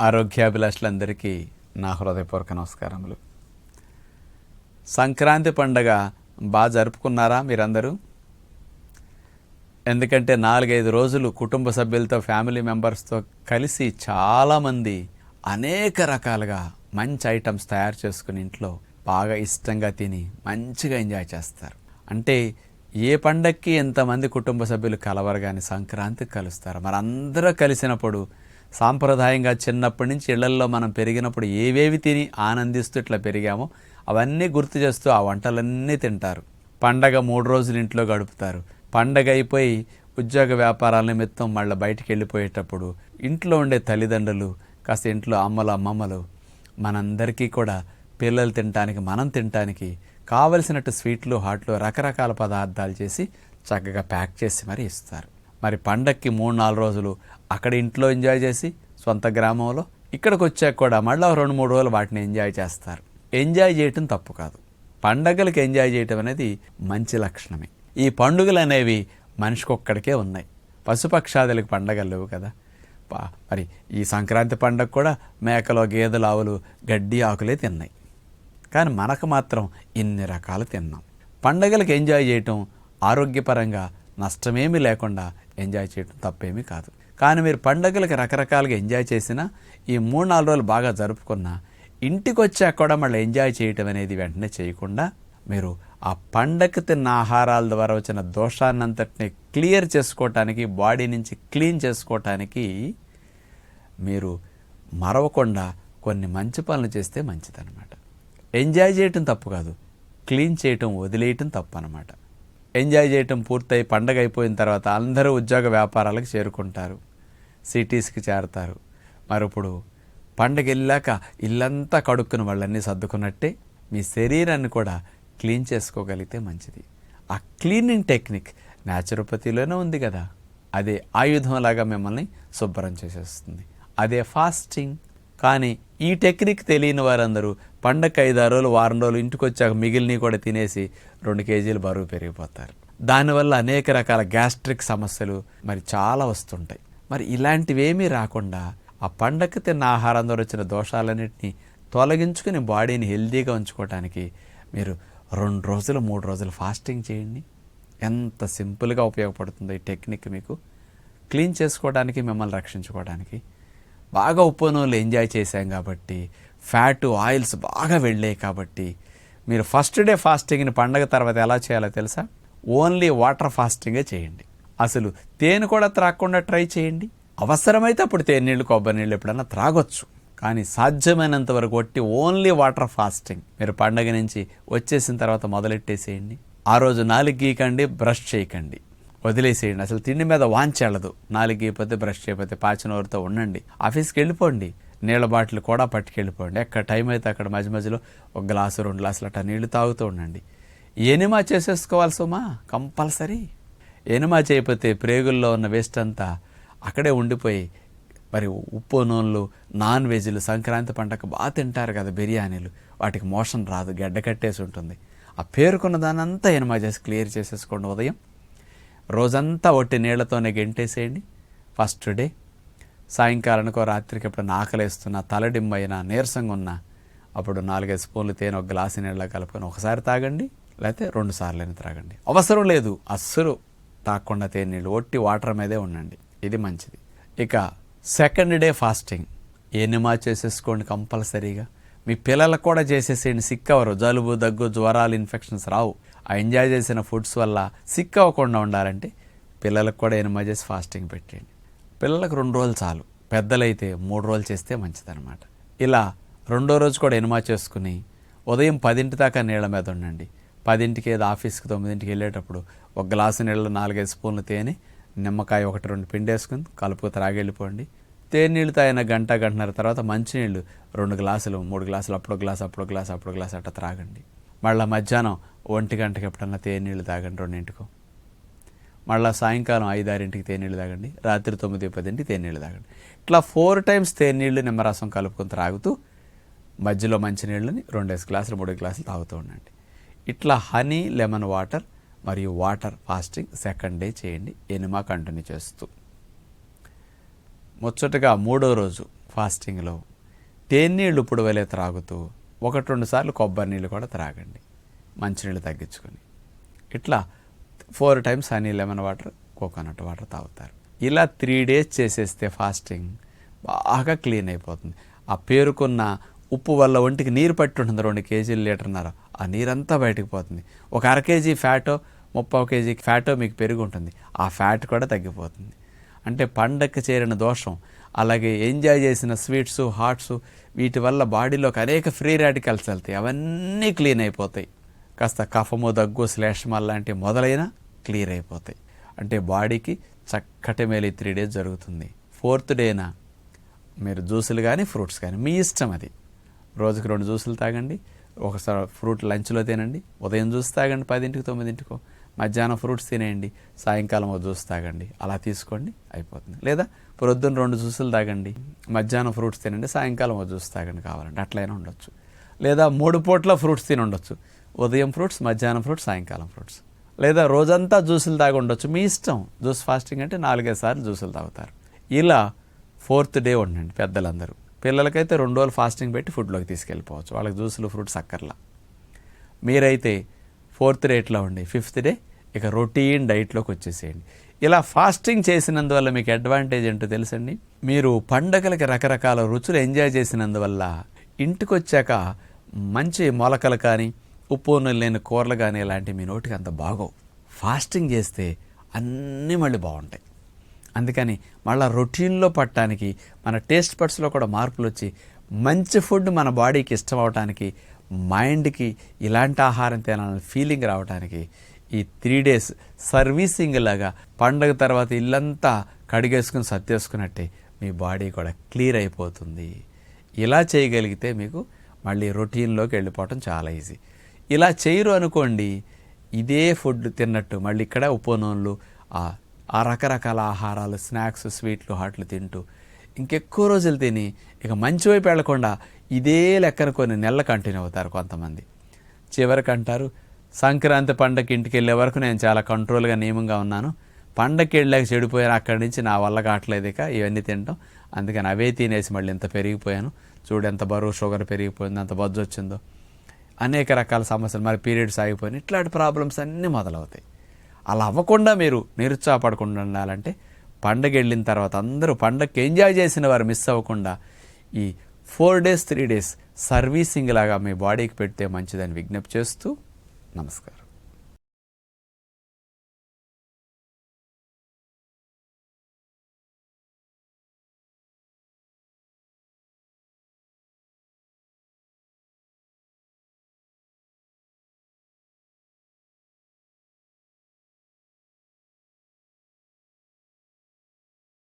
ఆరోగ్యాభిలాషులందరికీ నా హృదయపూర్వక నమస్కారములు. సంక్రాంతి పండగ బాగా జరుపుకున్నారా మీరందరూ? ఎందుకంటే నాలుగైదు రోజులు కుటుంబ సభ్యులతో ఫ్యామిలీ మెంబర్స్తో కలిసి చాలామంది అనేక రకాలుగా మంచి ఐటమ్స్ తయారు చేసుకుని ఇంట్లో బాగా ఇష్టంగా తిని మంచిగా ఎంజాయ్ చేస్తారు. అంటే ఏ పండక్కి ఎంతమంది కుటుంబ సభ్యులు కలవరు కానీ సంక్రాంతికి కలుస్తారు. మరి అందరూ కలిసినప్పుడు సాంప్రదాయంగా చిన్నప్పటి నుంచి ఇళ్ళల్లో మనం పెరిగినప్పుడు ఏవేవి తిని ఆనందిస్తూ ఇట్లా పెరిగామో అవన్నీ గుర్తు చేస్తూ ఆ వంటలన్నీ తింటారు. పండగ మూడు రోజులు ఇంట్లో గడుపుతారు. పండగ అయిపోయి ఉద్యోగ వ్యాపారాల నిమిత్తం మళ్ళీ బయటికి వెళ్ళిపోయేటప్పుడు ఇంట్లో ఉండే తల్లిదండ్రులు కాస్త ఇంట్లో అమ్మలు అమ్మమ్మలు మనందరికీ కూడా పిల్లలు తినటానికి మనం తినటానికి కావలసినట్టు స్వీట్లు హాట్లు రకరకాల పదార్థాలు చేసి చక్కగా ప్యాక్ చేసి మరి ఇస్తారు. మరి పండక్కి మూడు నాలుగు రోజులు అక్కడ ఇంట్లో ఎంజాయ్ చేసి సొంత గ్రామంలో ఇక్కడికి వచ్చాక కూడా మళ్ళీ రెండు మూడు రోజులు వాటిని ఎంజాయ్ చేస్తారు. ఎంజాయ్ చేయటం తప్పు కాదు. పండగలకు ఎంజాయ్ చేయటం అనేది మంచి లక్షణమే. ఈ పండుగలు అనేవి మనిషికి ఒక్కడికే ఉన్నాయి. పశుపక్షాదులకు పండగలు లేవు కదా. మరి ఈ సంక్రాంతి పండగ కూడా మేకలు గేదెలు ఆవులు గడ్డి ఆకులే తిన్నాయి. కానీ మనకు మాత్రం ఇన్ని రకాలు తిన్నాం. పండగలకు ఎంజాయ్ చేయటం ఆరోగ్యపరంగా నష్టమేమీ లేకుండా ఎంజాయ్ చేయటం తప్పేమీ కాదు. కానీ మీరు పండగలకు రకరకాలుగా ఎంజాయ్ చేసినా ఈ మూడు నాలుగు రోజులు బాగా జరుపుకున్నా ఇంటికి వచ్చాక కూడా మళ్ళీ ఎంజాయ్ చేయటం అనేది వెంటనే చేయకుండా మీరు ఆ పండగ తిన్న ఆహారాల ద్వారా వచ్చిన దోషాన్నంతటిని క్లియర్ చేసుకోవటానికి బాడీ నుంచి క్లీన్ చేసుకోవటానికి మీరు మరవకుండా కొన్ని మంచి పనులు చేస్తే మంచిదన్నమాట. ఎంజాయ్ చేయటం తప్పు కాదు. క్లీన్ చేయటం వదిలేయటం తప్పు అనమాట ఎంజాయ్ చేయటం పూర్తయి పండగ అయిపోయిన తర్వాత అందరూ ఉద్యోగ వ్యాపారాలకు చేరుకుంటారు. సిటీస్కి చేరతారు. మరి ఇప్పుడు పండగ వెళ్ళాక ఇల్లంతా కడుక్కుని వాళ్ళన్నీ సర్దుకున్నట్టే మీ శరీరాన్ని కూడా క్లీన్ చేసుకోగలిగితే మంచిది. ఆ క్లీనింగ్ టెక్నిక్ న్యాచురోపతిలోనే ఉంది కదా. అదే ఆయుధంలాగా మిమ్మల్ని శుభ్రం చేసేస్తుంది. అదే ఫాస్టింగ్. కానీ ఈ టెక్నిక్ తెలియని వారందరూ పండగ ఐదారు రోజులు వారం రోజులు ఇంటికి వచ్చాక మిగిలినవి కూడా తినేసి రెండు కేజీలు బరువు పెరిగిపోతారు. దానివల్ల అనేక రకాల గ్యాస్ట్రిక్ సమస్యలు మరి చాలా వస్తుంటాయి. మరి ఇలాంటివేమీ రాకుండా ఆ పండగ తిన్న ఆహారం ద్వారా వచ్చిన దోషాలన్నింటినీ తొలగించుకుని బాడీని హెల్దీగా ఉంచుకోవడానికి మీరు రెండు రోజులు మూడు రోజులు ఫాస్టింగ్ చేయండి. ఎంత సింపుల్గా ఉపయోగపడుతుందో ఈ టెక్నిక్ మీకు. క్లీన్ చేసుకోవడానికి మిమ్మల్ని రక్షించుకోవడానికి. బాగా ఉప్పు నూనెలు ఎంజాయ్ చేశాం కాబట్టి ఫ్యాట్ ఆయిల్స్ బాగా వెళ్ళాయి కాబట్టి మీరు ఫస్ట్ డే ఫాస్టింగ్ని పండగ తర్వాత ఎలా చేయాలో తెలుసా? ఓన్లీ వాటర్ ఫాస్టింగే చేయండి. అసలు తేనె కూడా త్రాగకుండా ట్రై చేయండి. అవసరమైతే అప్పుడు తేనె నీళ్ళు కొబ్బరి నీళ్ళు ఎప్పుడన్నా త్రాగొచ్చు. కానీ సాధ్యమైనంత వరకు ఒట్టి ఓన్లీ వాటర్ ఫాస్టింగ్. మీరు పండగ నుంచి వచ్చేసిన తర్వాత మొదలెట్టేసేయండి. ఆ రోజు నాలుగు గీకండి బ్రష్ చేయకండి. వదిలేసేయండి. అసలు తిండి మీద వాంచెళ్ళదు నాలుగు గీయపోతే బ్రష్ చేయకపోతే పాచినోరుతో ఉండండి. ఆఫీస్కి వెళ్ళిపోండి. నీళ్ళ బాటిల్ కూడా పట్టుకెళ్ళిపోండి. ఎక్కడ టైం అయితే అక్కడ మధ్య మధ్యలో ఒక గ్లాసు రెండు గ్లాసులు అట్లా నీళ్ళు తాగుతూ ఉండండి. ఎనిమా చేసేసుకోవాలి సుమా? కంపల్సరీ. ఎనుమా చేయకపోతే ప్రేగుల్లో ఉన్న వేస్ట్ అంతా అక్కడే ఉండిపోయి మరి ఉప్పు నూనెలు నాన్ వెజ్లు సంక్రాంతి పంటకు బాగా తింటారు కదా బిర్యానీలు. వాటికి మోషన్ రాదు గడ్డ కట్టేసి ఉంటుంది. ఆ పేరుకున్న దానంతా అంతా చేసి క్లియర్ చేసేసుకోండి ఉదయం. రోజంతా ఒట్టి నీళ్ళతోనే గెంటేసేయండి. First day. సాయంకాలానికో రాత్రికి ఎప్పుడు ఆకలేస్తున్నా తలడిమ్మైనా నీరసంగా ఉన్నా అప్పుడు నాలుగైదు స్పూన్లు తేనె ఒక గ్లాసు నీళ్ళ కలుపుకొని ఒకసారి తాగండి లేకపోతే రెండు సార్లు త్రాగండి. అవసరం లేదు అస్సలు తాగకుండా తేనె నీళ్ళు. ఒట్టి వాటర్ మీదే ఉండండి. ఇది మంచిది. ఇక సెకండ్ డే ఫాస్టింగ్ ఎనిమా చేసేసుకోండి కంపల్సరీగా. మీ పిల్లలకు కూడా చేసేసేయండి. సిక్ అవ్వరు జలుబు దగ్గు జ్వరాలు ఇన్ఫెక్షన్స్ రావు. ఆ ఎంజాయ్ చేసిన ఫుడ్స్ వల్ల సిక్ అవ్వకుండా ఉండాలంటే పిల్లలకు కూడా ఎనిమా చేసి ఫాస్టింగ్ పెట్టేయండి. పిల్లలకు రెండు రోజులు చాలు. పెద్దలైతే మూడు రోజులు చేస్తే మంచిదన్నమాట. ఇలా రెండో రోజు కూడా ఎనిమా చేసుకుని ఉదయం పదింటి దాకా నీళ్ళ మీద ఉండండి. పదింటికి ఏదో ఆఫీస్కి తొమ్మిదింటికి వెళ్ళేటప్పుడు ఒక గ్లాసు నీళ్ళు నాలుగైదు స్పూన్లు తేనె నిమ్మకాయ ఒకటి రెండు పిండేసుకుని కలుపుకు త్రాగెళ్ళిపోండి. తేనె నీళ్ళు తాగిన గంట గంటన్నర తర్వాత మంచినీళ్ళు రెండు గ్లాసులు మూడు గ్లాసులు అప్పుడు గ్లాసు అప్పుడు గ్లాసు అప్పుడు గ్లాసు అట్లా త్రాగండి. మళ్ళీ మధ్యాహ్నం ఒంటి గంటకి ఎప్పుడన్నా తేనె నీళ్ళు తాగండి రెండింటికో. మళ్ళీ సాయంకాలం ఐదారింటికి తేనీళ్ళు తాగండి రాత్రి తొమ్మిది పదింటికి తేనీళ్ళు తాగండి. ఇట్లా ఫోర్ టైమ్స్ తేనీళ్ళు నిమ్మరసం కలుపుకొని త్రాగుతూ మధ్యలో మంచినీళ్ళని రెండేసి గ్లాసులు మూడు గ్లాసులు తాగుతూ ఉండండి. ఇట్లా హనీ లెమన్ వాటర్ మరియు వాటర్ ఫాస్టింగ్ సెకండ్ డే చేయండి. ఎనిమా కంటిన్యూ చేస్తూ. ముచ్చటగా మూడో రోజు ఫాస్టింగ్లో తేనీళ్ళు ఇప్పుడు వలె త్రాగుతూ ఒకటి రెండు సార్లు కొబ్బరి నీళ్ళు కూడా త్రాగండి. మంచినీళ్ళు తగ్గించుకొని. ఇట్లా four times honey lemon water coconut water తాగుతారు. ఇలా త్రీ డేస్ చేసేస్తే ఫాస్టింగ్ బాగా క్లీన్ అయిపోతుంది. ఆ పేరుకున్న ఉప్పు వల్ల ఒంటికి నీరు పట్టి ఉంటుంది. రెండు కేజీలు లీటర్న్నర. ఆ నీరంతా బయటకు పోతుంది. ఒక అర కేజీ ఫ్యాటో ముప్పై కేజీ ఫ్యాటో మీకు పెరుగు ఉంటుంది ఆ ఫ్యాట్ కూడా తగ్గిపోతుంది. అంటే పండగకి చేరిన దోషం అలాగే ఎంజాయ్ చేసిన స్వీట్స్ హాట్స్ వీటి వల్ల బాడీలోకి అనేక ఫ్రీ రాడికల్స్ వెళ్తాయి. అవన్నీ క్లీన్ అయిపోతాయి. కాస్త కఫము దగ్గు శ్లేష్మ లాంటి మొదలైన క్లియర్ అయిపోతాయి. అంటే బాడీకి చక్కటి మేలు త్రీ డేస్ జరుగుతుంది. ఫోర్త్ డేన? మీరు జ్యూసులు కానీ ఫ్రూట్స్ కానీ మీ ఇష్టం అది. రోజుకి రెండు జ్యూసులు తాగండి. ఒకసారి ఫ్రూట్ లంచ్లో తినండి. ఉదయం జ్యూస్ తాగండి పదింటికి తొమ్మిదింటికో. మధ్యాహ్నం ఫ్రూట్స్ తినేయండి. సాయంకాలం ఒక జ్యూస్ తాగండి. అలా తీసుకోండి అయిపోతుంది. లేదా ప్రొద్దున రెండు జ్యూసులు తాగండి. మధ్యాహ్నం ఫ్రూట్స్ తినండి సాయంకాలం ఒక జ్యూస్ తాగండి కావాలంటే. అట్లయినా ఉండొచ్చు. లేదా మూడు పూట్ల ఫ్రూట్స్ తిని ఉండొచ్చు. ఉదయం ఫ్రూట్స్ మధ్యాహ్నం ఫ్రూట్స్ సాయంకాలం ఫ్రూట్స్. లేదా రోజంతా జ్యూసులు తాగి ఉండొచ్చు. మీ ఇష్టం. జ్యూస్ ఫాస్టింగ్ అంటే నాలుగైదు సార్లు జ్యూసులు తాగుతారు. ఇలా ఫోర్త్ డే ఉండండి పెద్దలందరూ. పిల్లలకైతే రెండు రోజులు ఫాస్టింగ్ పెట్టి ఫుడ్లోకి తీసుకెళ్ళిపోవచ్చు. వాళ్ళకి జ్యూసులు ఫ్రూట్స్ అక్కర్లా. మీరైతే ఫోర్త్ డేట్లో ఉండి ఫిఫ్త్ డే ఇక రొటీన్ డైట్లోకి వచ్చేసేయండి. ఇలా ఫాస్టింగ్ చేసినందువల్ల మీకు అడ్వాంటేజ్ ఏంటో తెలుసండి? మీరు పండగలకి రకరకాల రుచులు ఎంజాయ్ చేసినందువల్ల ఇంటికి వచ్చాక మంచి మొలకలు కానీ ఉప్పు లేని కూరలు కానీ ఇలాంటివి మీ నోటికి అంత బాగోవు. ఫాస్టింగ్ చేస్తే అన్నీ మళ్ళీ బాగుంటాయి. అందుకని మళ్ళీ రొటీన్లో పట్టడానికి మన టేస్ట్ బడ్స్లో కూడా మార్పులు వచ్చి మంచి ఫుడ్ మన బాడీకి ఇష్టం అవడానికి మైండ్కి ఇలాంటి ఆహారం తినాలని ఫీలింగ్ రావడానికి ఈ త్రీ డేస్ సర్వీసింగ్ లాగా పండగ తర్వాత ఇల్లంతా కడిగేసుకుని సర్దేసుకున్నట్టే మీ బాడీ కూడా క్లియర్ అయిపోతుంది. ఇలా చేయగలిగితే మీకు మళ్ళీ రొటీన్లోకి వెళ్ళిపోవటం చాలా ఈజీ. ఇలా చేయరు అనుకోండి ఇదే ఫుడ్ తిన్నట్టు మళ్ళీ ఇక్కడ ఉపనోన్లు ఆ ఆ రకరకాల ఆహారాలు స్నాక్స్ స్వీట్లు హాట్లు తింటూ ఇంకెక్కువ రోజులు తిని ఇక మంచి వైపు వెళ్ళకుండా ఇదే లెక్కన కొన్ని నెలలు కంటిన్యూ అవుతారు కొంతమంది. చివరికి అంటారు సంక్రాంతి పండగకి ఇంటికి వెళ్ళే వరకు నేను చాలా కంట్రోల్గా నియమంగా ఉన్నాను. పండగకి వెళ్ళాక చెడిపోయాను అక్కడి నుంచి నా వల్ల కావట్లేదు ఇక ఇవన్నీ తినడం. అందుకని అవే తినేసి మళ్ళీ ఇంత పెరిగిపోయాను. చూడు ఎంత బరువు షుగర్ పెరిగిపోయింది అంత బజ్జు వచ్చిందో అనేక రకాల సమస్యలు మరి పీరియడ్స్ ఆగిపోయినాయి. ఇట్లాంటి ప్రాబ్లమ్స్ అన్నీ మొదలవుతాయి. అలా అవ్వకుండా మీరు నిరుత్సాహపడకుండా ఉండాలంటే పండగ వెళ్ళిన తర్వాత అందరూ పండగకి ఎంజాయ్ చేసిన వారు మిస్ అవ్వకుండా ఈ four days three days servicing లాగా మీ బాడీకి పెడితే మంచిదని విజ్ఞప్తి చేస్తూ నమస్కారం.